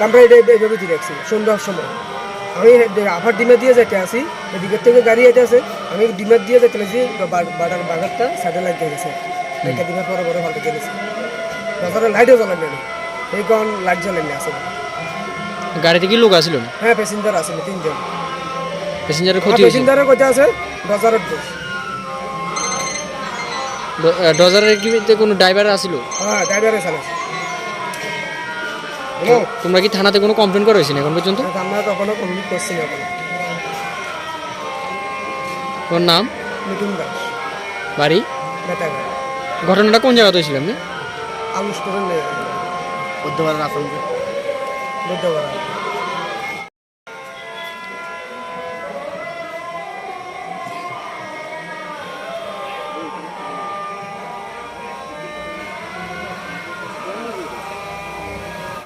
কামরা এটা এইভাবে দিয়ে রাখছি সন্ধ্যার সময়। আমি আফার ডিমে দিয়ে যেতে আসি। এদিকের থেকে গাড়ি যেতে আছে। আমি ডিমের দিয়ে যেতে লাগছি বাটার বাগারটা সাইডে লাগিয়ে গেছে। একটা ডিমের পরে পরে ভালো গেছে। বাজারে লাইটও জ্বালানি না এই কারণ লাইট জ্বালানি আছে গাড়িতে কি লোক আসছিল না? হ্যাঁ প্যাসেঞ্জার আছে তিনজন। প্যাসেঞ্জারের ক্ষতি প্যাসেঞ্জারের কথা আছে বাজারের দোষ। ডজারের কি কোনো ড্রাইভার আসছিল হ্যাঁ ড্রাইভারে হ্যালো তোমরা কি থানাতে কোনো কমপ্লেন করে হয়েছে না এখন পর্যন্ত? আমরা কখনো কমপ্লেন করছি না ওর তোমার নাম? মিঠুন দাস। বাড়ি? ঘটনাটা কোন জায়গাতে হয়েছিল? আপনি বুদ্ধবার স্টোরের বুধবার